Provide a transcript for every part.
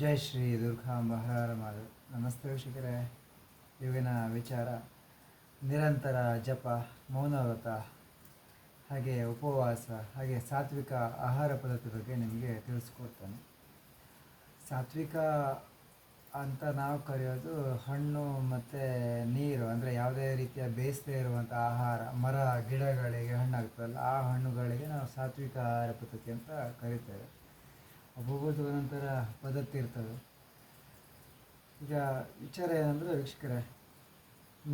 ಜೈ ಶ್ರೀ ದುರ್ಗಾಂಬ ಹರಹರ ನಮಸ್ತೆ ವೀಕ್ಷಕರೇ ಇವಿನ ವಿಚಾರ ನಿರಂತರ ಜಪ ಮೌನವ್ರತ ಹಾಗೆ ಉಪವಾಸ, ಹಾಗೆ ಸಾತ್ವಿಕ ಆಹಾರ ಪದ್ಧತಿ ಬಗ್ಗೆ ನಿಮಗೆ ತಿಳಿಸ್ಕೊಡ್ತೇನೆ. ಸಾತ್ವಿಕ ಅಂತ ನಾವು ಕರೆಯೋದು ಹಣ್ಣು ಮತ್ತು ನೀರು, ಅಂದರೆ ಯಾವುದೇ ರೀತಿಯ ಬೇಯಿಸದೇ ಇರುವಂಥ ಆಹಾರ, ಮರ, ಗಿಡಗಳಿಗೆ ಹಣ್ಣಾಗ್ತದಲ್ಲ, ಆ ಹಣ್ಣುಗಳಿಗೆ ನಾವು ಸಾತ್ವಿಕ ಆಹಾರ ಪದ್ಧತಿ ಅಂತ ಕರಿತೇವೆ. ಒಬ್ಬೊಬ್ಬರದ್ದು ಒಂದೊಂಥರ ಪದ್ಧತಿ ಇರ್ತದೆ. ಈಗ ವಿಚಾರ ಏನಂದರೆ ವೀಕ್ಷಕರೇ,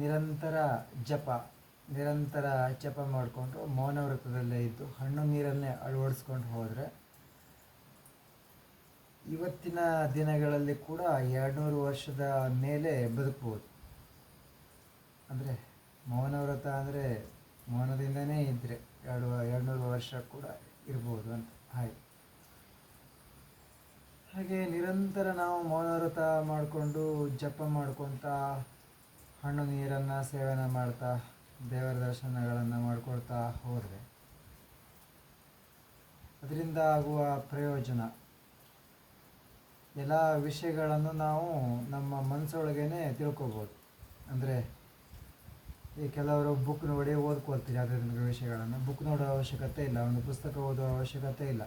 ನಿರಂತರ ಜಪ ನಿರಂತರ ಜಪ ಮಾಡಿಕೊಂಡು ಮೌನ ವೃತ್ತದಲ್ಲೇ ಇದ್ದು ಹಣ್ಣು ನೀರನ್ನೇ ಅಳವಡಿಸ್ಕೊಂಡು ಹೋದರೆ ಇವತ್ತಿನ ದಿನಗಳಲ್ಲಿ ಕೂಡ ಎರಡುನೂರು ವರ್ಷದ ಮೇಲೆ ಬದುಕ್ಬೋದು. ಅಂದರೆ ಮೌನ ವ್ರತ ಅಂದರೆ ಮೌನದಿಂದನೇ ಇದ್ದರೆ ಎರಡು, ಎರಡುನೂರು ವರ್ಷ ಕೂಡ ಇರ್ಬೋದು ಅಂತ ಹಾಗೆ. ಹಾಗೆ ನಿರಂತರ ನಾವು ಮೌನವ್ರತ ಮಾಡಿಕೊಂಡು ಜಪ ಮಾಡ್ಕೊತ, ಹಣ್ಣು ನೀರನ್ನು ಸೇವನೆ ಮಾಡ್ತಾ, ದೇವರ ದರ್ಶನಗಳನ್ನು ಮಾಡ್ಕೊಳ್ತಾ ಹೋದರೆ ಅದರಿಂದ ಆಗುವ ಪ್ರಯೋಜನ. ಎಲ್ಲ ವಿಷಯಗಳನ್ನು ನಾವು ನಮ್ಮ ಮನಸ್ಸೊಳಗೇ ತಿಳ್ಕೊಬೋದು. ಅಂದರೆ, ಈ ಕೆಲವರು ಬುಕ್ ನೋಡಿ ಓದ್ಕೊಳ್ತೀರಿ ಆಧ್ಯಾತ್ಮಿಕ ವಿಷಯಗಳನ್ನು. ಬುಕ್ ನೋಡೋ ಅವಶ್ಯಕತೆ ಇಲ್ಲ, ಒಂದು ಪುಸ್ತಕ ಓದೋ ಅವಶ್ಯಕತೆ ಇಲ್ಲ.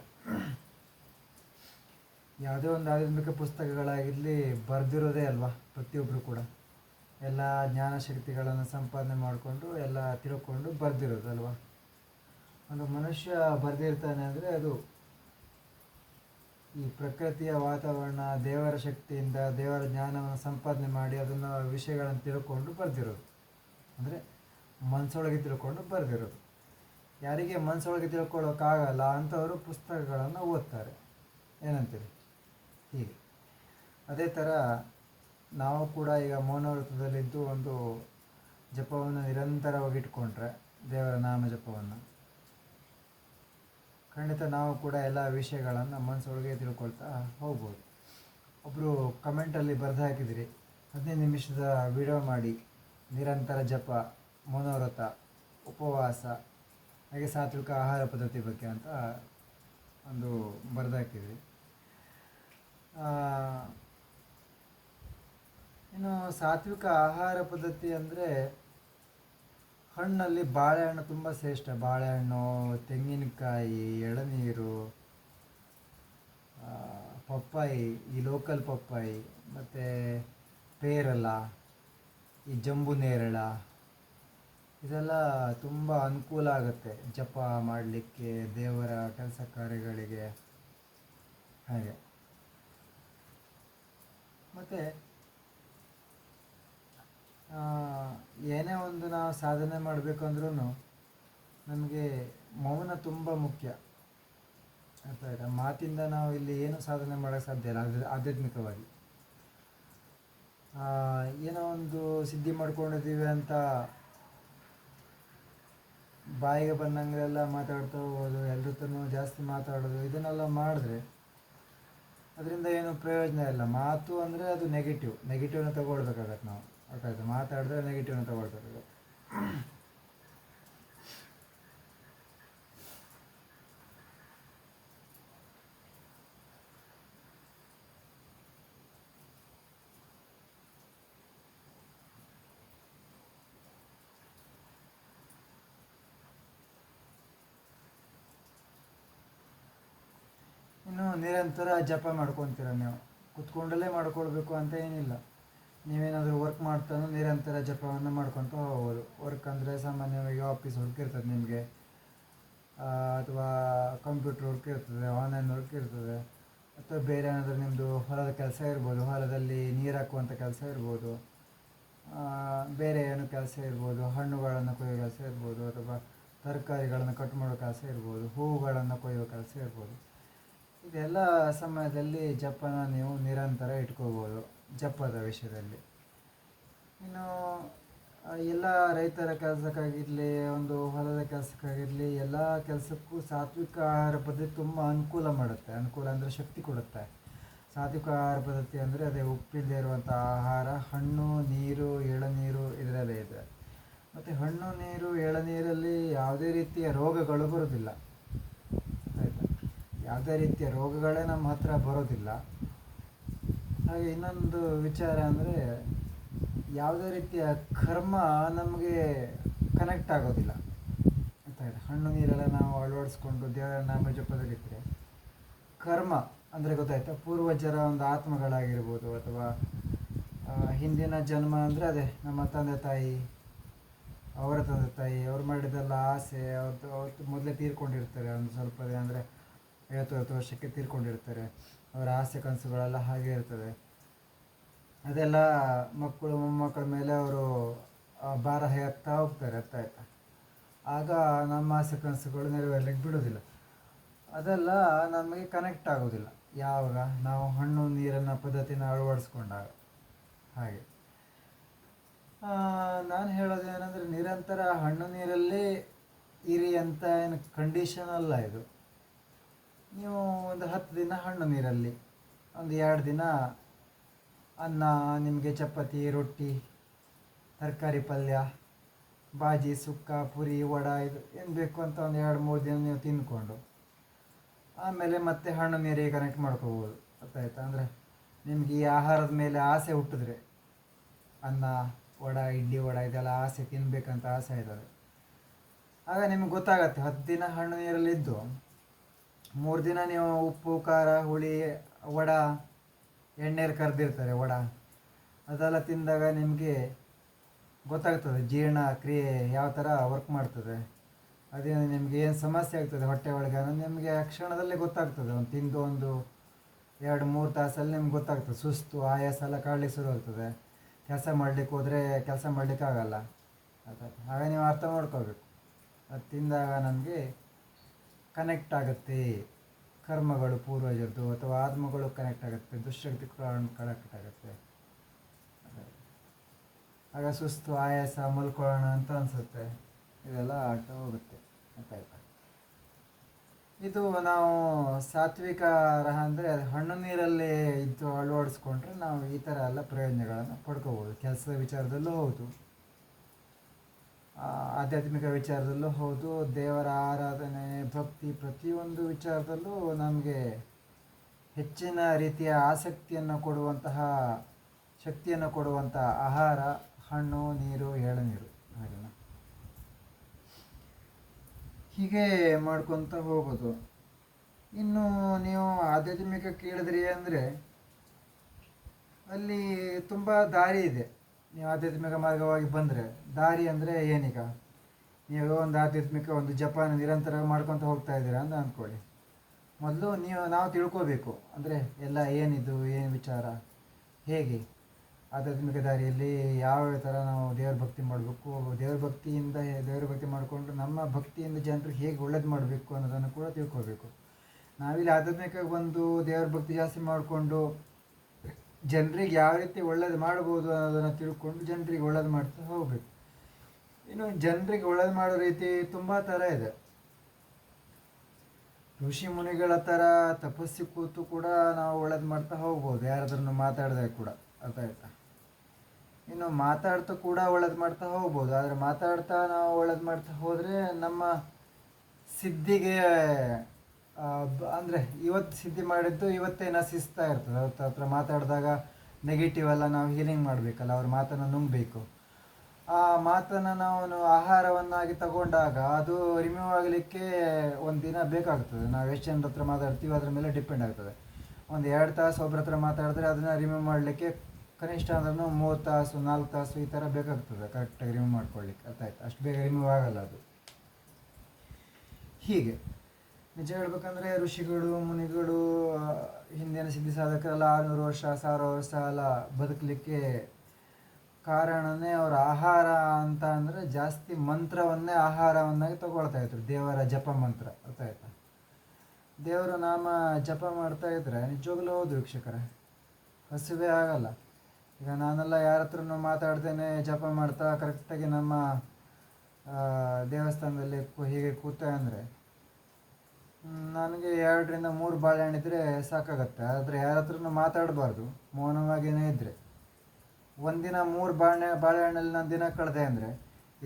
ಯಾವುದೇ ಒಂದು ಆಧ್ಯಾತ್ಮಿಕ ಪುಸ್ತಕಗಳಾಗಿರಲಿ ಬರೆದಿರೋದೇ ಅಲ್ವಾ ಪ್ರತಿಯೊಬ್ಬರು ಕೂಡ. ಎಲ್ಲ ಜ್ಞಾನ ಶಕ್ತಿಗಳನ್ನು ಸಂಪಾದನೆ ಮಾಡಿಕೊಂಡು ಎಲ್ಲ ತಿಳ್ಕೊಂಡು ಬರೆದಿರೋದು ಅಲ್ವಾ? ಒಂದು ಮನುಷ್ಯ ಬರೆದಿರ್ತಾನೆ ಅಂದರೆ ಅದು ಈ ಪ್ರಕೃತಿಯ ವಾತಾವರಣ, ದೇವರ ಶಕ್ತಿಯಿಂದ ದೇವರ ಜ್ಞಾನವನ್ನು ಸಂಪಾದನೆ ಮಾಡಿ ಅದನ್ನು ವಿಷಯಗಳನ್ನು ತಿಳ್ಕೊಂಡು ಬರೆದಿರೋದು. ಅಂದರೆ ಮನಸ್ಸೊಳಗೆ ತಿಳ್ಕೊಂಡು ಬರೆದಿರೋದು. ಯಾರಿಗೆ ಮನಸ್ಸೊಳಗೆ ತಿಳ್ಕೊಳ್ಳೋಕ್ಕಾಗಲ್ಲ, ಅಂಥವರು ಪುಸ್ತಕಗಳನ್ನು ಓದ್ತಾರೆ. ಏನಂತೀರಿ? ಹೀಗೆ. ಅದೇ ಥರ ನಾವು ಕೂಡ ಈಗ ಮೌನವ್ರತದಲ್ಲಿದ್ದು ಒಂದು ಜಪವನ್ನು ನಿರಂತರವಾಗಿ ಇಟ್ಕೊಂಡ್ರೆ ದೇವರ ನಾಮ ಜಪವನ್ನು. ಖಂಡಿತ ನಾವು ಕೂಡ ಎಲ್ಲ ವಿಷಯಗಳನ್ನು ಮನಸ್ಸೊಳಗೆ ತಿಳ್ಕೊಳ್ತಾ ಹೋಗ್ಬೋದು. ಒಬ್ಬರು ಕಮೆಂಟಲ್ಲಿ ಬರೆದು ಹಾಕಿದಿರಿ, ಹದಿನೈದು ನಿಮಿಷದ ವಿಡಿಯೋ ಮಾಡಿ, ನಿರಂತರ ಜಪ, ಮೌನವ್ರತ, ಉಪವಾಸ, ಹಾಗೆ ಸಾತ್ವಿಕ ಆಹಾರ ಪದ್ಧತಿ ಬಗ್ಗೆ ಅಂತ ಒಂದು ಬರೆದು ಹಾಕಿದ್ರಿ. ಇನ್ನು ಸಾತ್ವಿಕ ಆಹಾರ ಪದ್ಧತಿ ಅಂದರೆ ಹಣ್ಣಲ್ಲಿ ಬಾಳೆಹಣ್ಣು ತುಂಬ ಶ್ರೇಷ್ಠ. ಬಾಳೆಹಣ್ಣು, ತೆಂಗಿನಕಾಯಿ, ಎಳನೀರು ಪಪ್ಪಾಯಿ, ಈ ಲೋಕಲ್ ಪಪ್ಪಾಯಿ, ಮತ್ತು ಪೇರಲ, ಈ ಜಂಬು ನೇರಳ, ಇದೆಲ್ಲ ತುಂಬ ಅನುಕೂಲ ಆಗುತ್ತೆ ಜಪ ಮಾಡಲಿಕ್ಕೆ, ದೇವರ ಕೆಲಸ ಕಾರ್ಯಗಳಿಗೆ. ಹಾಗೆ. ಮತ್ತು ಏನೇ ಒಂದು ನಾವು ಸಾಧನೆ ಮಾಡಬೇಕು ಅಂದ್ರೂ ನಮಗೆ ಮೌನ ತುಂಬ ಮುಖ್ಯ. ಅರ್ಥ ಮಾತಿಂದ ನಾವು ಇಲ್ಲಿ ಏನು ಸಾಧನೆ ಮಾಡೋಕ್ಕೆ ಸಾಧ್ಯ ಇಲ್ಲ, ಆಧ್ಯ, ಆಧ್ಯಾತ್ಮಿಕವಾಗಿ. ಏನೋ ಒಂದು ಸಿದ್ಧಿ ಮಾಡ್ಕೊಂಡಿದ್ದೀವಿ ಅಂತ ಬಾಯಿಗೆ ಬಂದಂಗೆಲ್ಲ ಮಾತಾಡ್ತಾ ಹೋಗೋದು ಎಲ್ರ ಜಾಸ್ತಿ ಮಾತಾಡೋದು, ಇದನ್ನೆಲ್ಲ ಮಾಡಿದ್ರೆ ಅದರಿಂದ ಏನು ಪ್ರಯೋಜನ ಇಲ್ಲ. ಮಾತು ಅಂದರೆ ಅದು ನೆಗೆಟಿವ್ ನೆಗೆಟಿವ್ನ ತಗೊಳ್ಬೇಕಾಗತ್ತೆ ನಾವು. ಅರ್ಥ ಆಯ್ತು? ಮಾತಾಡಿದ್ರೆ ನೆಗೆಟಿವ್ನ ತಗೊಳ್ಬೇಕಾಗತ್ತೆ ಇನ್ನು ನಿರಂತರ ಜಪ ಮಾಡ್ಕೊತೀರ ನೀವು. ಕುತ್ಕೊಂಡಲ್ಲೇ ಮಾಡ್ಕೊಳ್ಬೇಕು ಅಂತ ಏನಿಲ್ಲ. ನೀವೇನಾದರೂ ವರ್ಕ್ ಮಾಡ್ತಾನೂ ನಿರಂತರ ಜಪವನ್ನು ಮಾಡ್ಕೊತ ಹೋಗ್ಬೋದು. ವರ್ಕ್ ಅಂದರೆ ಸಾಮಾನ್ಯವಾಗಿ ಆಫೀಸ್ ವರ್ಕ್ ಇರ್ತದೆ ನಿಮಗೆ. ಅಥವಾ ಕಂಪ್ಯೂಟರ್ ವರ್ಕ್ ಇರ್ತದೆ ಆನ್ಲೈನ್ ವರ್ಕ್ ಇರ್ತದೆ. ಅಥವಾ ಬೇರೆ ಏನಾದರೂ ನಿಮ್ಮದು ಹೊಲದ ಕೆಲಸ ಇರ್ಬೋದು, ಹೊಲದಲ್ಲಿ ನೀರು ಹಾಕುವಂಥ ಕೆಲಸ ಇರ್ಬೋದು. ಬೇರೆ ಏನು ಕೆಲಸ ಇರ್ಬೋದು, ಹಣ್ಣುಗಳನ್ನು ಕೊಯ್ಯೋ ಕೆಲಸ ಇರ್ಬೋದು, ಅಥವಾ ತರಕಾರಿಗಳನ್ನು ಕಟ್ ಮಾಡೋ ಕೆಲಸ ಇರ್ಬೋದು ಹೂವುಗಳನ್ನು ಕೊಯ್ಯೋ ಕೆಲಸ ಇರ್ಬೋದು. ಇದೆಲ್ಲ ಸಮಯದಲ್ಲಿ ಜಪನ ನೀವು ನಿರಂತರ ಇಟ್ಕೋಬೋದು ಜಪದ ವಿಷಯದಲ್ಲಿ. ಇನ್ನು ಎಲ್ಲ ರೈತರ ಕೆಲಸಕ್ಕಾಗಿರಲಿ, ಒಂದು ಹೊಲದ ಕೆಲಸಕ್ಕಾಗಿರಲಿ, ಎಲ್ಲ ಕೆಲಸಕ್ಕೂ ಸಾತ್ವಿಕ ಆಹಾರ ಪದ್ಧತಿ ತುಂಬ ಅನುಕೂಲ ಮಾಡುತ್ತೆ. ಅನುಕೂಲ ಅಂದರೆ ಶಕ್ತಿ ಕೊಡುತ್ತೆ. ಸಾತ್ವಿಕ ಆಹಾರ ಪದ್ಧತಿ ಅಂದರೆ ಅದೇ ಉಪ್ಪಿಲ್ಲದೆ ಇರುವಂಥ ಆಹಾರ, ಹಣ್ಣು, ನೀರು, ಎಳನೀರು ಇದರಲ್ಲೇ ಇದೆ. ಮತ್ತು ಹಣ್ಣು, ನೀರು, ಎಳನೀರಲ್ಲಿ ಯಾವುದೇ ರೀತಿಯ ರೋಗಗಳು ಬರೋದಿಲ್ಲ ಯಾವುದೇ ರೀತಿಯ ರೋಗಗಳೇ ನಮ್ಮ ಹತ್ರ ಬರೋದಿಲ್ಲ. ಹಾಗೆ ಇನ್ನೊಂದು ವಿಚಾರ ಅಂದರೆ ಯಾವುದೇ ರೀತಿಯ ಕರ್ಮ ನಮಗೆ ಕನೆಕ್ಟ್ ಆಗೋದಿಲ್ಲ. ಅಂತ ಹೇಳಿ, ಹಣ್ಣು ನೀರೆಲ್ಲ ನಾವು ಅಳವಡಿಸ್ಕೊಂಡು ದೇವರ ನಾಮ ಜಪದಲ್ಲಿದ್ದರೆ ಕರ್ಮ ಅಂದರೆ ಗೊತ್ತಾಯ್ತಾ? ಪೂರ್ವಜರ ಒಂದು ಆತ್ಮಗಳಾಗಿರ್ಬೋದು ಅಥವಾ ಹಿಂದಿನ ಜನ್ಮ ಅಂದರೆ ಅದೇ ನಮ್ಮ ತಂದೆ ತಾಯಿ, ಅವರ ತಂದೆ ತಾಯಿ, ಅವ್ರು ಮಾಡಿದೆಲ್ಲ ಆಸೆ ಅವ್ರದ್ದು ಅವತ್ತು ಮೊದಲೇ ತೀರ್ಕೊಂಡಿರ್ತಾರೆ ಒಂದು ಸ್ವಲ್ಪ ದಿನ ಅಂದರೆ ಐವತ್ತು ಐವತ್ತು ವರ್ಷಕ್ಕೆ ತೀರ್ಕೊಂಡಿರ್ತಾರೆ. ಅವರ ಆಸೆ ಕನಸುಗಳೆಲ್ಲ ಹಾಗೆ ಇರ್ತದೆ. ಅದೆಲ್ಲ ಮಕ್ಕಳು, ಮೊಮ್ಮಕ್ಕಳ ಮೇಲೆ ಅವರು ಭಾರ ಹೇರ್ತಾ ಹೋಗ್ತಾರೆ ಅರ್ಥ ಆಗ ನಮ್ಮ ಆಸೆ ಕನಸುಗಳು ನೆರವೇರ್ಲಿಕ್ಕೆ ಬಿಡೋದಿಲ್ಲ ಅದೆಲ್ಲ ನಮಗೆ ಕನೆಕ್ಟ್ ಆಗೋದಿಲ್ಲ ಯಾವಾಗ? ನಾವು ಹಣ್ಣು, ನೀರನ್ನು, ಪದ್ಧತಿನ ಅಳವಡಿಸ್ಕೊಂಡಾಗ. ಹಾಗೆ. ನಾನು ಹೇಳೋದೇನೆಂದರೆ ನಿರಂತರ ಹಣ್ಣು ನೀರಲ್ಲಿ ಇರಿ ಅಂತ ಏನು ಕಂಡೀಷನ್ ಅಲ್ಲ ಇದು. ನೀವು ಒಂದು ಹತ್ತು ದಿನ ಹಣ್ಣು ನೀರಲ್ಲಿ, ಒಂದು ಎರಡು ದಿನ ಅನ್ನ, ನಿಮಗೆ ಚಪಾತಿ, ರೊಟ್ಟಿ, ತರಕಾರಿ ಪಲ್ಯ, ಬಾಜಿ, ಸುಕ್ಕ, ಪುರಿ, ವಡ, ಇದು ಏನು ಬೇಕು ಅಂತ ಒಂದು ಎರಡು, ಮೂರು ದಿನ ನೀವು ತಿಂದ್ಕೊಂಡು, ಆಮೇಲೆ ಮತ್ತೆ ಹಣ್ಣು ನೀರಿಗೆ ಕನೆಕ್ಟ್ ಮಾಡ್ಕೋಬೋದು. ಗೊತ್ತಾಯ್ತಾ ಅಂದರೆ ನಿಮಗೆ ಈ ಆಹಾರದ ಮೇಲೆ ಆಸೆ ಹುಟ್ಟಿದ್ರೆ, ಅನ್ನ, ವಡ, ಇಡ್ಲಿ ವಡ, ಇದೆಲ್ಲ ಆಸೆ ತಿನ್ನಬೇಕಂತ ಆಸೆ ಇದ್ದಾವೆ ಆಗ ನಿಮ್ಗೆ ಗೊತ್ತಾಗತ್ತೆ, ಹತ್ತು ದಿನ ಹಣ್ಣು ನೀರಲ್ಲಿದ್ದು ಮೂರು ದಿನ ನೀವು ಉಪ್ಪು, ಖಾರ, ಹುಳಿ, ವಡ ಎಣ್ಣೆಲಿ ಕರೆದಿರ್ತಾರೆ, ವಡ. ಅದೆಲ್ಲ ತಿಂದಾಗ ನಿಮಗೆ ಗೊತ್ತಾಗ್ತದೆ ಜೀರ್ಣ ಕ್ರಿಯೆ ಯಾವ ಥರ ವರ್ಕ್ ಮಾಡ್ತದೆ. ಅದೇ ನಿಮಗೆ ಏನು ಸಮಸ್ಯೆ ಆಗ್ತದೆ ಹೊಟ್ಟೆ ಒಳಗೆ ಅನ್ನೋದು ನಿಮಗೆ ಆ ಕ್ಷಣದಲ್ಲೇ ಗೊತ್ತಾಗ್ತದೆ. ಒಂದು ತಿಂದು ಒಂದು ಎರಡು, ಮೂರು ತಾಸಲ್ಲಿ ನಿಮ್ಗೆ ಗೊತ್ತಾಗ್ತದೆ. ಸುಸ್ತು, ಆಯಾಸ ಎಲ್ಲ ಕಾಡಲಿಕ್ಕೆ ಶುರು ಆಗ್ತದೆ. ಕೆಲಸ ಮಾಡಲಿಕ್ಕೆ ಹೋದರೆ ಕೆಲಸ ಮಾಡಲಿಕ್ಕಾಗಲ್ಲ ಹಾಗೆ ನೀವು ಅರ್ಥ ಮಾಡ್ಕೋಬೇಕು. ಅದು ತಿಂದಾಗ ನಮಗೆ ಕನೆಕ್ಟ್ ಆಗುತ್ತೆ. ಕರ್ಮಗಳು ಪೂರ್ವಜರದ್ದು ಅಥವಾ ಆತ್ಮಗಳು ಕನೆಕ್ಟ್ ಆಗುತ್ತೆ. ದುಶ್ಶಕ್ತಿ ಕನೆಕ್ಟ್ ಆಗುತ್ತೆ. ಅದೇ. ಆಗ ಸುಸ್ತು, ಆಯಾಸ, ಮಲ್ಕೊಳ್ಳೋಣ ಅಂತ ಅನಿಸುತ್ತೆ. ಇದೆಲ್ಲ ಆಗ್ತಾ ಹೋಗುತ್ತೆ. ಇದು ನಾವು ಸಾತ್ವಿಕ ರಹ ಅಂದರೆ ಹಣ್ಣು ನೀರಲ್ಲಿ ಇದ್ದು ಅಳವಡಿಸ್ಕೊಂಡ್ರೆ ನಾವು ಈ ಥರ ಎಲ್ಲ ಪ್ರಯೋಜನಗಳನ್ನು ಪಡ್ಕೋಬೋದು. ಕೆಲಸದ ವಿಚಾರದಲ್ಲೂ ಹೌದು. ಆಧ್ಯಾತ್ಮಿಕ ವಿಚಾರದಲ್ಲೂ ಹೌದು, ದೇವರ ಆರಾಧನೆ, ಭಕ್ತಿ ಪ್ರತಿಯೊಂದು ವಿಚಾರದಲ್ಲೂ ನಮಗೆ ಹೆಚ್ಚಿನ ರೀತಿಯ ಆಸಕ್ತಿಯನ್ನು ಕೊಡುವಂತಹ, ಶಕ್ತಿಯನ್ನು ಕೊಡುವಂತಹ ಆಹಾರ, ಹಣ್ಣು, ನೀರು, ಎಳನೀರು. ನೀರು ಹೀಗೆ ಮಾಡ್ಕೊತ ಹೋಗೋದು. ಇನ್ನು ನೀವು ಆಧ್ಯಾತ್ಮಿಕ ಕೇಳಿದ್ರಿ ಅಂದರೆ ಅಲ್ಲಿ ತುಂಬ ದಾರಿ ಇದೆ. ನೀವು ಆಧ್ಯಾತ್ಮಿಕ ಮಾರ್ಗವಾಗಿ ಬಂದರೆ, ದಾರಿ ಅಂದರೆ ಏನೀಗ? ನೀವು ಒಂದು ಆಧ್ಯಾತ್ಮಿಕ, ಒಂದು ಜಪಾನ ನಿರಂತರ ಮಾಡ್ಕೊತ ಹೋಗ್ತಾ ಇದ್ದೀರಾ ಅಂತ ಅಂದ್ಕೊಳ್ಳಿ. ಮೊದಲು ನೀವು, ನಾವು ತಿಳ್ಕೋಬೇಕು. ಅಂದರೆ ಎಲ್ಲ ಏನಿದು, ಏನು ವಿಚಾರ? ಹೇಗೆ? ಆಧ್ಯಾತ್ಮಿಕ ದಾರಿಯಲ್ಲಿ ಯಾವ ಥರ ನಾವು ದೇವ್ರ ಭಕ್ತಿ ಮಾಡಬೇಕು? ದೇವ್ರ ಭಕ್ತಿಯಿಂದ, ದೇವ್ರ ಭಕ್ತಿ ಮಾಡಿಕೊಂಡು ನಮ್ಮ ಭಕ್ತಿಯಿಂದ ಜನರು ಹೇಗೆ ಒಳ್ಳೇದು ಮಾಡಬೇಕು ಅನ್ನೋದನ್ನು ಕೂಡ ತಿಳ್ಕೋಬೇಕು. ನಾವಿಲ್ಲಿ ಆಧ್ಯಾತ್ಮಿಕ ಬಂದು ದೇವ್ರ ಭಕ್ತಿ ಜಾಸ್ತಿ ಮಾಡಿಕೊಂಡು ಜನರಿಗೆ ಯಾವ ರೀತಿ ಒಳ್ಳೇದು ಮಾಡ್ಬೋದು ಅನ್ನೋದನ್ನು ತಿಳ್ಕೊಂಡು ಜನರಿಗೆ ಒಳ್ಳೇದು ಮಾಡ್ತಾ ಹೋಗಬೇಕು. ಇನ್ನು ಜನರಿಗೆ ಒಳ್ಳೇದು ಮಾಡೋ ರೀತಿ ತುಂಬ ಥರ ಇದೆ. ಋಷಿ ಮುನಿಗಳ ಥರ ತಪಸ್ಸಿ ಕೂತು ಕೂಡ ನಾವು ಒಳ್ಳೇದು ಮಾಡ್ತಾ ಹೋಗ್ಬೋದು. ಯಾರಾದ್ರೂ ಮಾತಾಡಿದ್ರೆ ಕೂಡ, ಅರ್ಥ ಆಯ್ತಾ? ಇನ್ನು ಮಾತಾಡ್ತಾ ಕೂಡ ಒಳ್ಳೇದು ಮಾಡ್ತಾ ಹೋಗ್ಬೋದು. ಆದರೆ ಮಾತಾಡ್ತಾ ನಾವು ಒಳ್ಳೇದು ಮಾಡ್ತಾ ಹೋದರೆ ನಮ್ಮ ಸಿದ್ಧಿಗೆ ಅಂದರೆ ಇವತ್ತು ಸಿದ್ಧಿ ಮಾಡಿದ್ದು ಇವತ್ತೇ ನಶಿಸ್ತಾ ಇರ್ತದೆ. ಅವ್ರ ಹತ್ರ ಮಾತಾಡಿದಾಗ ನೆಗೆಟಿವ್ ಎಲ್ಲ ನಾವು ಹೀಲಿಂಗ್ ಮಾಡಬೇಕಲ್ಲ, ಅವ್ರ ಮಾತನ್ನು ನುಂಗಬೇಕು. ಆ ಮಾತನ್ನು ನಾವು ಆಹಾರವನ್ನಾಗಿ ತಗೊಂಡಾಗ ಅದು ರಿಮೂವ್ ಆಗಲಿಕ್ಕೆ ಒಂದು ದಿನ ಬೇಕಾಗ್ತದೆ. ನಾವು ಎಷ್ಟು ಜನರ ಹತ್ರ ಮಾತಾಡ್ತೀವಿ ಅದ್ರ ಮೇಲೆ ಡಿಪೆಂಡ್ ಆಗ್ತದೆ. ಒಂದು ಎರಡು ತಾಸು ಒಬ್ಬರ ಹತ್ರ ಮಾತಾಡಿದ್ರೆ ಅದನ್ನು ರಿಮೂವ್ ಮಾಡಲಿಕ್ಕೆ ಕನಿಷ್ಠ ಅಂದ್ರೂ ಮೂರು ತಾಸು, ನಾಲ್ಕು ತಾಸು ಈ ಥರ ಬೇಕಾಗ್ತದೆ. ಕರೆಕ್ಟಾಗಿ ರಿಮೂವ್ ಮಾಡ್ಕೊಳ್ಳಿಕ್ಕೆ ಅರ್ಥ ಆಯ್ತು? ಅಷ್ಟು ಬೇಗ ರಿಮೂವ್ ಆಗಲ್ಲ ಅದು. ಹೀಗೆ. ನಿಜ ಹೇಳ್ಬೇಕಂದ್ರೆ ಋಷಿಗಳು, ಮುನಿಗಳು ಹಿಂದಿನ ಸಿದ್ಧಿ ಸಾಧಕರೆಲ್ಲ ಆರುನೂರು ವರ್ಷ, ಸಾವಿರ ವರ್ಷ ಎಲ್ಲ ಬದುಕಲಿಕ್ಕೆ ಕಾರಣನೇ ಅವರ ಆಹಾರ ಅಂತ ಅಂದರೆ ಜಾಸ್ತಿ ಮಂತ್ರವನ್ನೇ ಆಹಾರವನ್ನಾಗಿ ತಗೊಳ್ತಾ ಇದ್ರು. ದೇವರ ಜಪ ಮಂತ್ರ ಅರ್ಥ ಆಯ್ತಾ? ದೇವರ ನಾಮ ಜಪ ಮಾಡ್ತಾ ಇದ್ರೆ ನಿಜವಾಗ್ಲೂ ಹೌದು ವೀಕ್ಷಕರೇ. ಹಸಿವೆ ಆಗಲ್ಲ. ಈಗ ನಾನೆಲ್ಲ ಯಾರ ಹತ್ರನು ಮಾತಾಡ್ತೇನೆ ಜಪ ಮಾಡ್ತಾ ಕರೆಕ್ಟಾಗಿ ನಮ್ಮ ದೇವಸ್ಥಾನದಲ್ಲಿ ಹೀಗೆ ಕೂತ ಅಂದರೆ ನನಗೆ ಎರಡರಿಂದ ಮೂರು ಬಾಳೆಹಣ್ಣು ಇದ್ದರೆ ಸಾಕಾಗತ್ತೆ. ಆದರೆ ಯಾರ ಹತ್ರನೂ ಮಾತಾಡಬಾರ್ದು. ಮೌನವಾಗಿಯೇ ಇದ್ದರೆ ಒಂದಿನ ಮೂರು ಬಾಳೆ ಬಾಳೆಹಣ್ಣಲ್ಲಿ ನಾನು ದಿನ ಕಳೆದೆ ಅಂದರೆ,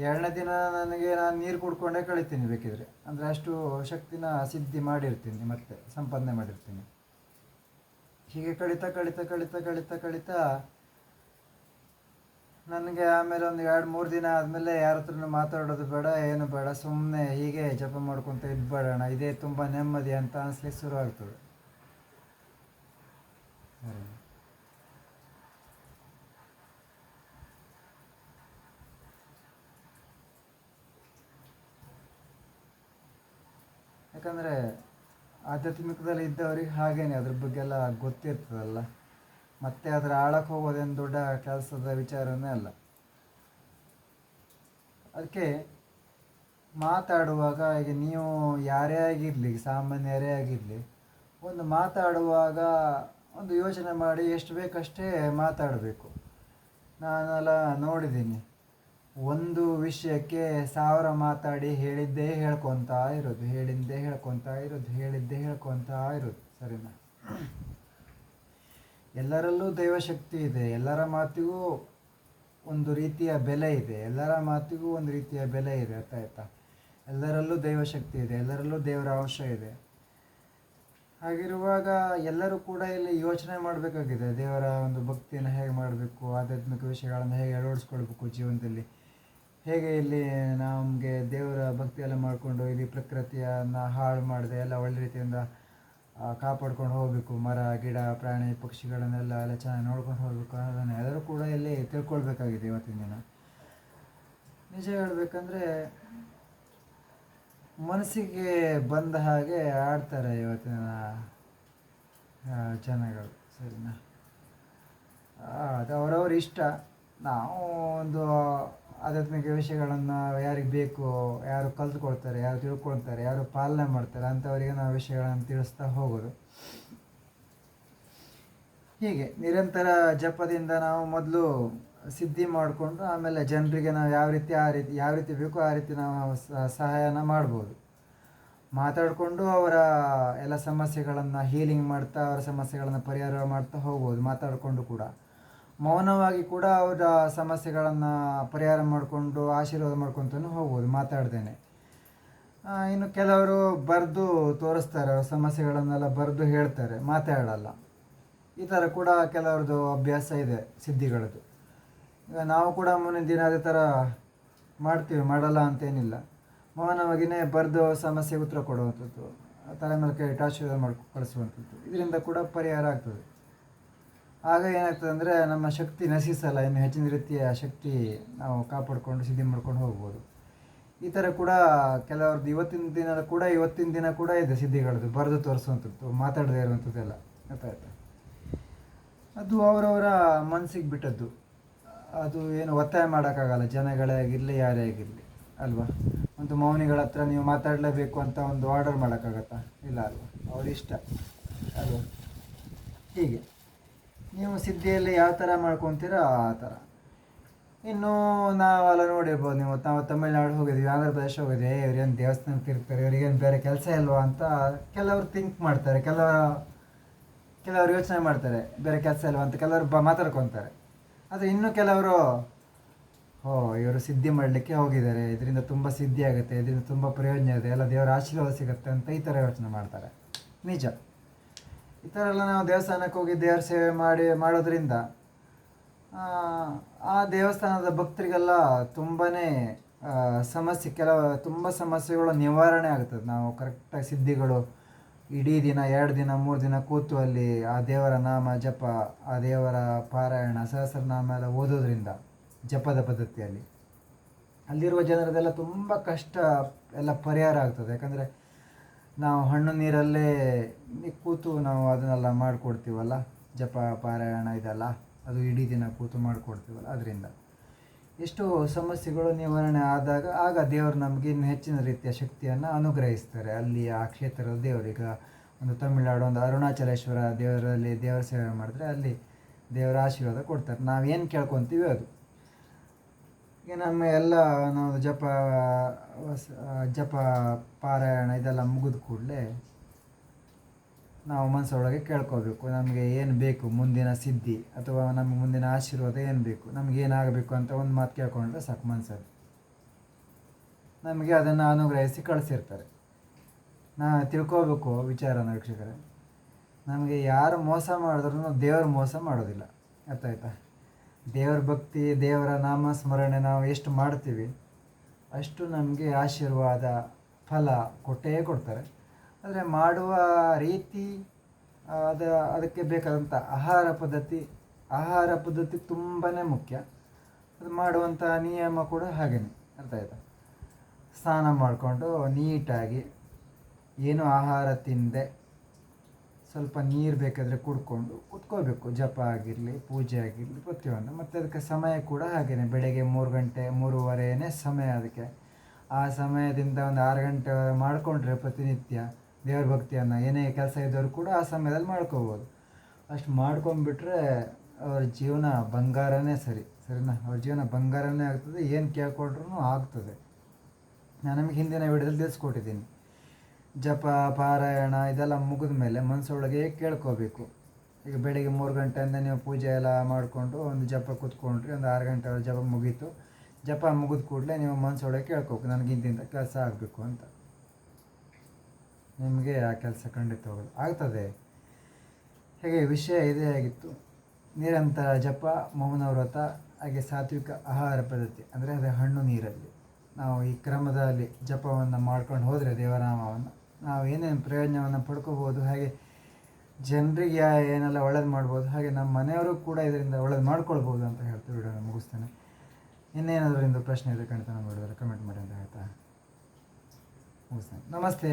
ಎರಡನೇ ದಿನ ನನಗೆ ನಾನು ನೀರು ಕುಡ್ಕೊಂಡೇ ಕಳಿತೀನಿ ಬೇಕಿದ್ರೆ. ಅಂದರೆ ಅಷ್ಟು ಶಕ್ತಿನ ಸಿದ್ಧಿ ಮಾಡಿರ್ತೀನಿ ಮತ್ತೆ, ಸಂಪಾದನೆ ಮಾಡಿರ್ತೀನಿ. ಹೀಗೆ ಕಳೀತಾ ಕಳೀತಾ ಕಳೀತಾ ಕಳೀತಾ ಕಳೀತಾ ನನಗೆ ಆಮೇಲೆ ಒಂದು ಎರಡು ಮೂರು ದಿನ ಆದಮೇಲೆ ಯಾರ ಹತ್ರನೂ ಮಾತಾಡೋದು ಬೇಡ, ಏನು ಬೇಡ ಸುಮ್ಮನೆ ಹೀಗೆ ಜಪ ಮಾಡ್ಕೊತ ಇದ್ಬೇಡೋಣ. ಇದೇ ತುಂಬ ನೆಮ್ಮದಿ ಅಂತ ಅನಿಸ್ಲಿಕ್ಕೆ ಶುರು ಆಗ್ತದೆ. ಯಾಕಂದರೆ ಆಧ್ಯಾತ್ಮಿಕದಲ್ಲಿ ಇದ್ದವ್ರಿಗೆ ಹಾಗೇನೆ, ಅದ್ರ ಬಗ್ಗೆ ಎಲ್ಲ ಗೊತ್ತಿರ್ತದಲ್ಲ. ಮತ್ತೆ ಅದರ ಆಳಕ್ಕೆ ಹೋಗೋದೇನು ದೊಡ್ಡ ಕೆಲಸದ ವಿಚಾರನೇ ಅಲ್ಲ. ಅದಕ್ಕೆ ಮಾತಾಡುವಾಗ ಈಗ ನೀವು ಯಾರೇ ಆಗಿರಲಿ, ಸಾಮಾನ್ಯರೇ ಆಗಿರಲಿ, ಒಂದು ಮಾತಾಡುವಾಗ ಒಂದು ಯೋಚನೆ ಮಾಡಿ ಎಷ್ಟು ಬೇಕಷ್ಟೇ ಮಾತಾಡಬೇಕು. ನಾನೆಲ್ಲ ನೋಡಿದ್ದೀನಿ. ಒಂದು ವಿಷಯಕ್ಕೆ ಸಾವಿರ ಮಾತಾಡಿ ಹೇಳಿದ್ದೇ ಹೇಳ್ಕೊತಾ ಇರೋದು, ಹೇಳಿದ್ದೇ ಹೇಳ್ಕೊತಾ ಇರೋದು, ಹೇಳಿದ್ದೇ ಹೇಳ್ಕೊತಾ ಇರೋದು, ಸರಿನಾ? ಎಲ್ಲರಲ್ಲೂ ದೈವಶಕ್ತಿ ಇದೆ. ಎಲ್ಲರ ಮಾತಿಗೂ ಒಂದು ರೀತಿಯ ಬೆಲೆ ಇದೆ. ಎಲ್ಲರ ಮಾತಿಗೂ ಒಂದು ರೀತಿಯ ಬೆಲೆ ಇದೆ. ಅರ್ಥ ಆಯ್ತಾ? ಎಲ್ಲರಲ್ಲೂ ದೈವಶಕ್ತಿ ಇದೆ. ಎಲ್ಲರಲ್ಲೂ ದೇವರ ಅಂಶ ಇದೆ. ಹಾಗಿರುವಾಗ ಎಲ್ಲರೂ ಕೂಡ ಇಲ್ಲಿ ಯೋಚನೆ ಮಾಡಬೇಕಾಗಿದೆ. ದೇವರ ಒಂದು ಭಕ್ತಿಯನ್ನು ಹೇಗೆ ಮಾಡಬೇಕು, ಆಧ್ಯಾತ್ಮಿಕ ವಿಷಯಗಳನ್ನು ಹೇಗೆ ಅಳವಡಿಸ್ಕೊಳ್ಬೇಕು ಜೀವನದಲ್ಲಿ? ಹೇಗೆ ಇಲ್ಲಿ ನಮಗೆ ದೇವರ ಭಕ್ತಿಯೆಲ್ಲ ಮಾಡಿಕೊಂಡು ಇಲ್ಲಿ ಪ್ರಕೃತಿಯನ್ನು ಹಾಳು ಮಾಡದೆ, ಎಲ್ಲ ಒಳ್ಳೆ ರೀತಿಯಿಂದ ಕಾಪಾಡ್ಕೊಂಡು ಹೋಗಬೇಕು. ಮರ, ಗಿಡ, ಪ್ರಾಣಿ, ಪಕ್ಷಿಗಳನ್ನೆಲ್ಲ ಎಲ್ಲ ಚೆನ್ನಾಗಿ ನೋಡ್ಕೊಂಡು ಹೋಗಬೇಕು. ಅನ್ನೋದನ್ನು ಎಲ್ಲರೂ ಕೂಡ ಇಲ್ಲಿ ತಿಳ್ಕೊಳ್ಬೇಕಾಗಿದೆ ಇವತ್ತಿನ ದಿನ. ನಿಜ ಹೇಳಬೇಕಂದ್ರೆ ಮನಸ್ಸಿಗೆ ಬಂದ ಹಾಗೆ ಆಡ್ತಾರೆ ಇವತ್ತಿನ ಜನಗಳು. ಸರಿನಾ? ಅದು ಅವರವ್ರ ಇಷ್ಟ. ನಾವು ಒಂದು ಆಧ್ಯಾತ್ಮಿಕ ವಿಷಯಗಳನ್ನು ಯಾರಿಗೆ ಬೇಕು, ಯಾರು ಕಲ್ತ್ಕೊಳ್ತಾರೆ, ಯಾರು ತಿಳ್ಕೊಳ್ತಾರೆ, ಯಾರು ಪಾಲನೆ ಮಾಡ್ತಾರೆ, ಅಂಥವರಿಗೆ ನಾವು ವಿಷಯಗಳನ್ನು ತಿಳಿಸ್ತಾ ಹೋಗೋದು. ಹೀಗೆ ನಿರಂತರ ಜಪದಿಂದ ನಾವು ಮೊದಲು ಸಿದ್ಧಿ ಮಾಡಿಕೊಂಡು, ಆಮೇಲೆ ಜನರಿಗೆ ನಾವು ಯಾವ ರೀತಿ, ಆ ರೀತಿ, ಯಾವ ರೀತಿ ಬೇಕೋ ಆ ರೀತಿ ನಾವು ಸಹಾಯನ ಮಾಡ್ಬೋದು. ಮಾತಾಡಿಕೊಂಡು ಅವರ ಎಲ್ಲ ಸಮಸ್ಯೆಗಳನ್ನು ಹೀಲಿಂಗ್ ಮಾಡ್ತಾ, ಅವರ ಸಮಸ್ಯೆಗಳನ್ನು ಪರಿಹಾರ ಮಾಡ್ತಾ ಹೋಗ್ಬೋದು, ಮಾತಾಡಿಕೊಂಡು ಕೂಡ. ಮೌನವಾಗಿ ಕೂಡ ಅವರ ಸಮಸ್ಯೆಗಳನ್ನು ಪರಿಹಾರ ಮಾಡಿಕೊಂಡು ಆಶೀರ್ವಾದ ಮಾಡ್ಕೊತಾನು ಹೋಗ್ಬೋದು ಮಾತಾಡ್ದೇನೆ ಆ, ಇನ್ನು ಕೆಲವರು ಬರೆದು ತೋರಿಸ್ತಾರೆ ಅವ್ರ ಸಮಸ್ಯೆಗಳನ್ನೆಲ್ಲ ಬರೆದು ಹೇಳ್ತಾರೆ ಮಾತಾಡಲ್ಲ. ಈ ಥರ ಕೂಡ ಕೆಲವ್ರದ್ದು ಅಭ್ಯಾಸ ಇದೆ ಸಿದ್ಧಿಗಳದ್ದು. ಈಗ ನಾವು ಕೂಡ ಮುಂದಿನ ದಿನ ಅದೇ ಥರ ಮಾಡ್ತೀವಿ ಮಾಡಲ್ಲ ಅಂತೇನಿಲ್ಲ. ಮೌನವಾಗಿಯೇ ಬರೆದು ಸಮಸ್ಯೆಗೆ ಉತ್ತರ ಕೊಡುವಂಥದ್ದು ತಲೆ ಮೇಲೆ ಕೈ ಆಶೀರ್ವಾದ ಮಾಡಿ ಕಳಿಸುವಂಥದ್ದು. ಇದರಿಂದ ಕೂಡ ಪರಿಹಾರ ಆಗ್ತದೆ. ಆಗ ಏನಾಗ್ತದೆ ಅಂದರೆ ನಮ್ಮ ಶಕ್ತಿ ನಶಿಸಲ್ಲ, ಇನ್ನು ಹೆಚ್ಚಿನ ರೀತಿಯ ಶಕ್ತಿ ನಾವು ಕಾಪಾಡಿಕೊಂಡು, ಸಿದ್ಧಿ ಮಾಡ್ಕೊಂಡು ಹೋಗ್ಬೋದು. ಈ ಥರ ಕೂಡ ಕೆಲವ್ರದ್ದು ಇವತ್ತಿನ ದಿನ ಕೂಡ, ಇವತ್ತಿನ ದಿನ ಕೂಡ ಇದೆ ಸಿದ್ಧಿಗಳದ್ದು. ಬರೆದು ತೋರಿಸುವಂಥದ್ದು, ಮಾತಾಡದೇ ಇರುವಂಥದ್ದೆಲ್ಲ ಗೊತ್ತಾಯ್ತು ಅದು ಅವರವರ ಮನಸ್ಸಿಗೆ ಬಿಟ್ಟದ್ದು. ಅದು ಏನು ಒತ್ತಾಯ ಮಾಡೋಕ್ಕಾಗಲ್ಲ. ಜನಗಳೇ ಆಗಿರಲಿ, ಯಾರೇ ಆಗಿರಲಿ, ಅಲ್ವಾ? ಒಂದು ಮೌನಿಗಳ ಹತ್ರ ನೀವು ಮಾತಾಡಲೇಬೇಕು ಅಂತ ಒಂದು ಆರ್ಡರ್ ಮಾಡೋಕ್ಕಾಗತ್ತಾ? ಇಲ್ಲ ಅಲ್ವಾ? ಅವ್ರ ಇಷ್ಟ, ಅಲ್ವಾ? ಹೀಗೆ. ನೀವು ಸಿದ್ಧಿಯಲ್ಲಿ ಯಾವ ಥರ ಮಾಡ್ಕೊತೀರೋ ಆ ಥರ ಇನ್ನು ನಾವೆಲ್ಲ ನೋಡಿರ್ಬೋದು ನೀವು, ನಾವು ತಮಿಳ್ನಾಡು ಹೋಗಿದ್ವಿ ಆಂಧ್ರ ಪ್ರದೇಶ ಹೋಗಿದ್ವಿ ಇವ್ರೇನು ದೇವಸ್ಥಾನಕ್ಕೆ ತಿರ್ತಾರೆ ಇವ್ರಿಗೇನು ಬೇರೆ ಕೆಲಸ ಇಲ್ವಾ ಅಂತ ಕೆಲವರು ಥಿಂಕ್ ಮಾಡ್ತಾರೆ ಕೆಲವರು ಕೆಲವರು ಯೋಚನೆ ಮಾಡ್ತಾರೆ, ಬೇರೆ ಕೆಲಸ ಇಲ್ವಾ ಅಂತ ಕೆಲವರು ಬ, ಮಾತಾಡ್ಕೊತಾರೆ. ಆದರೆ ಇನ್ನೂ ಕೆಲವರು, ಓ, ಇವರು ಸಿದ್ಧಿ ಮಾಡಲಿಕ್ಕೆ ಹೋಗಿದ್ದಾರೆ, ಇದರಿಂದ ತುಂಬ ಸಿದ್ಧಿ ಆಗುತ್ತೆ, ಇದರಿಂದ ತುಂಬ ಪ್ರಯೋಜನ ಇದೆ, ಎಲ್ಲ ದೇವರ ಆಶೀರ್ವಾದ ಸಿಗುತ್ತೆ ಅಂತ ಈ ಥರ ಯೋಚನೆ ಮಾಡ್ತಾರೆ. ನಿಜ. ಈ ಥರ ಎಲ್ಲ ನಾವು ದೇವಸ್ಥಾನಕ್ಕೆ ಹೋಗಿ ದೇವರ ಸೇವೆ ಮಾಡಿ ಮಾಡೋದ್ರಿಂದ ಆ, ದೇವಸ್ಥಾನದ ಭಕ್ತರಿಗೆಲ್ಲ ತುಂಬಾ ಸಮಸ್ಯೆ ಕೆಲವು ತುಂಬ ಸಮಸ್ಯೆಗಳು ನಿವಾರಣೆ ಆಗ್ತದೆ. ನಾವು ಕರೆಕ್ಟಾಗಿ ಸಿದ್ಧಿಗಳು ಇಡೀ ದಿನ ಎರಡು ದಿನ ಮೂರು ದಿನ ಕೂತು ಅಲ್ಲಿ ಆ ದೇವರ ನಾಮ ಜಪ ಆ ದೇವರ ಪಾರಾಯಣ ಸಹಸ್ರನಾಮ ಎಲ್ಲ ಓದೋದ್ರಿಂದ ಜಪದ ಪದ್ಧತಿಯಲ್ಲಿ. ಅಲ್ಲಿರುವ ಜನರದೆಲ್ಲ ತುಂಬ ಕಷ್ಟ ಎಲ್ಲ ಪರಿಹಾರ ಆಗ್ತದೆ. ಯಾಕಂದರೆ ನಾವು ಹಣ್ಣು ನೀರಲ್ಲೇ ಕೂತು ನಾವು ಅದನ್ನೆಲ್ಲ ಮಾಡಿಕೊಡ್ತೀವಲ್ಲ, ಜಪ, ಪಾರಾಯಣ ಇದೆಲ್ಲ, ಅದು ಇಡೀ ದಿನ ಕೂತು ಮಾಡಿಕೊಡ್ತೀವಲ್ಲ, ಅದರಿಂದ. ಎಷ್ಟೋ ಸಮಸ್ಯೆಗಳು ನಿವಾರಣೆ ಆದಾಗ ಆಗ ದೇವರು ನಮಗೆ ಇನ್ನು ಹೆಚ್ಚಿನ ರೀತಿಯ ಶಕ್ತಿಯನ್ನು ಅನುಗ್ರಹಿಸ್ತಾರೆ. ಅಲ್ಲಿ ಆ ಕ್ಷೇತ್ರದ ದೇವರು, ಈಗ ಒಂದು ತಮಿಳುನಾಡು ಒಂದು ಅರುಣಾಚಲೇಶ್ವರ ದೇವರಲ್ಲಿ ದೇವರ ಸೇವೆ ಮಾಡಿದ್ರೆ ಅಲ್ಲಿ ದೇವರ ಆಶೀರ್ವಾದ ಕೊಡ್ತಾರೆ. ನಾವೇನು ಕೇಳ್ಕೊತೀವಿ ಅದು. ಈಗ ನಮ್ಮ ಎಲ್ಲ ನಾವು ಜಪ ಜಪ, ಪಾರಾಯಣ ಇದೆಲ್ಲ ಮುಗಿದ ಕೂಡಲೇ ನಾವು ಮನಸ್ಸೊಳಗೆ ಕೇಳ್ಕೋಬೇಕು. ನಮಗೆ ಏನು ಬೇಕು? ಮುಂದಿನ ಸಿದ್ಧಿ ಅಥವಾ ನಮ್ಗೆ ಮುಂದಿನ ಆಶೀರ್ವಾದ ಏನು ಬೇಕು? ನಮ್ಗೆ ಏನಾಗಬೇಕು ಅಂತ ಒಂದು ಮಾತು ಕೇಳ್ಕೊಂಡ್ರೆ ಸಾಕು ಮನಸ್ಸಲ್ಲಿ ನಮಗೆ ಅದನ್ನು ಅನುಗ್ರಹಿಸಿ ಕಳಿಸಿರ್ತಾರೆ. ನಾ ತಿಳ್ಕೋಬೇಕು ವಿಚಾರ ವೀಕ್ಷಕರೇ. ನಮಗೆ ಯಾರು ಮೋಸ ಮಾಡಿದ್ರು ದೇವರು ಮೋಸ ಮಾಡೋದಿಲ್ಲ. ಅರ್ಥ ಆಯ್ತಾ? ದೇವರ ಭಕ್ತಿ, ದೇವರ ನಾಮ ಸ್ಮರಣೆ ನಾವು ಎಷ್ಟು ಮಾಡ್ತೀವಿ, ಅಷ್ಟು ನಮಗೆ ಆಶೀರ್ವಾದ, ಫಲ ಕೊಟ್ಟೇ ಕೊಡ್ತಾರೆ. ಆದರೆ ಮಾಡುವ ರೀತಿ ಅದ, ಅದಕ್ಕೆ ಬೇಕಾದಂಥ ಆಹಾರ ಪದ್ಧತಿ ಆಹಾರ ಪದ್ಧತಿ ತುಂಬಾ ಮುಖ್ಯ. ಅದು ಮಾಡುವಂಥ ನಿಯಮ ಕೂಡ ಹಾಗೇನೆ, ಅರ್ಥ ಆಯ್ತಾ? ಸ್ನಾನ ಮಾಡಿಕೊಂಡು ನೀಟಾಗಿ, ಏನು ಆಹಾರ ತಿಂದೆ ಸ್ವಲ್ಪ ನೀರು ಬೇಕಾದರೆ ಕುಡ್ಕೊಂಡು ಕುತ್ಕೋಬೇಕು. ಜಪ ಆಗಿರಲಿ, ಪೂಜೆ ಆಗಿರಲಿ, ಪ್ರತಿಯೊಂದು. ಮತ್ತು ಅದಕ್ಕೆ ಸಮಯ ಕೂಡ ಹಾಗೇನೆ. ಬೆಳಗ್ಗೆ ಮೂರು ಗಂಟೆ ಮೂರುವರೆಯೇ ಸಮಯ ಅದಕ್ಕೆ. ಆ ಸಮಯದಿಂದ ಒಂದು ಆರು ಗಂಟೆ ಮಾಡಿಕೊಂಡ್ರೆ ಪ್ರತಿನಿತ್ಯ ದೇವ್ರ ಭಕ್ತಿಯನ್ನು, ಏನೇ ಕೆಲಸ ಇದ್ದವರು ಕೂಡ ಆ ಸಮಯದಲ್ಲಿ ಮಾಡ್ಕೋಬೋದು. ಅಷ್ಟು ಮಾಡ್ಕೊಂಬಿಟ್ರೆ ಅವ್ರ ಜೀವನ ಬಂಗಾರನೇ ಸರಿ, ಸರಿನಾ? ಅವ್ರ ಜೀವನ ಬಂಗಾರನೇ ಆಗ್ತದೆ. ಏನು ಕೇಳ್ಕೊಂಡ್ರೂ ಆಗ್ತದೆ. ನಾನು ನಮಗೆ ಹಿಂದಿನ ವಿಡಿಯೋದಲ್ಲಿ ತಿಳಿಸ್ಕೊಟ್ಟಿದ್ದೀನಿ. ಜಪ, ಪಾರಾಯಣ ಇದೆಲ್ಲ ಮುಗಿದ ಮೇಲೆ ಮನಸ್ಸೊಳಗೆ ಕೇಳ್ಕೋಬೇಕು. ಈಗ ಬೆಳಿಗ್ಗೆ ಮೂರು ಗಂಟೆಯಿಂದ ನೀವು ಪೂಜೆ ಎಲ್ಲ ಮಾಡಿಕೊಂಡು ಒಂದು ಜಪ ಕೂತ್ಕೊಂಡ್ರಿ, ಒಂದು ಆರು ಗಂಟೆ ಜಪ ಮುಗೀತು. ಜಪ ಮುಗಿದ ಕೂಡಲೇ ನೀವು ಮನಸ್ಸೊಳಗೆ ಕೇಳ್ಕೋಬೇಕು, ನನಗೆ ಇಂತಿಂಥ ಕೆಲಸ ಆಗಬೇಕು ಅಂತ. ನಿಮಗೆ ಆ ಕೆಲಸ ಖಂಡಿತ ಹೋಗೋದು ಆಗ್ತದೆ. ಹೇಗೆ ವಿಷಯ ಇದೇ ಆಗಿತ್ತು. ನಿರಂತರ ಜಪ ಮೌನ ವ್ರತ ಹಾಗೆ ಸಾತ್ವಿಕ ಆಹಾರ ಪದ್ಧತಿ, ಅಂದರೆ ಅದೇ ಹಣ್ಣು ನೀರಲ್ಲಿ. ನಾವು ಈ ಕ್ರಮದಲ್ಲಿ ಜಪವನ್ನು ಮಾಡ್ಕೊಂಡು ಹೋದರೆ ದೇವನಾಮವನ್ನು ನಾವು ಏನೇನು ಪ್ರಯೋಜನವನ್ನು ಪಡ್ಕೋಬೋದು, ಹಾಗೆ ಜನರಿಗೆ ಏನೆಲ್ಲ ಒಳ್ಳೇದು ಮಾಡ್ಬೋದು, ಹಾಗೆ ನಮ್ಮ ಮನೆಯವರು ಕೂಡ ಇದರಿಂದ ಒಳ್ಳೇದು ಮಾಡ್ಕೊಳ್ಬೋದು ಅಂತ ಹೇಳ್ತೀವಿ ವಿಡಿಯೋನ ಮುಗಿಸ್ತೇನೆ. ಇನ್ನೇನಾದರೂ ಇಂದು ಪ್ರಶ್ನೆ ಇದೆ ಖಂಡಿತ ವಿಡಿಯೋದಲ್ಲಿ ಕಮೆಂಟ್ ಮಾಡಿ ಅಂತ ಹೇಳ್ತಾ ಮುಗಿಸ್ತೇನೆ. ನಮಸ್ತೆ.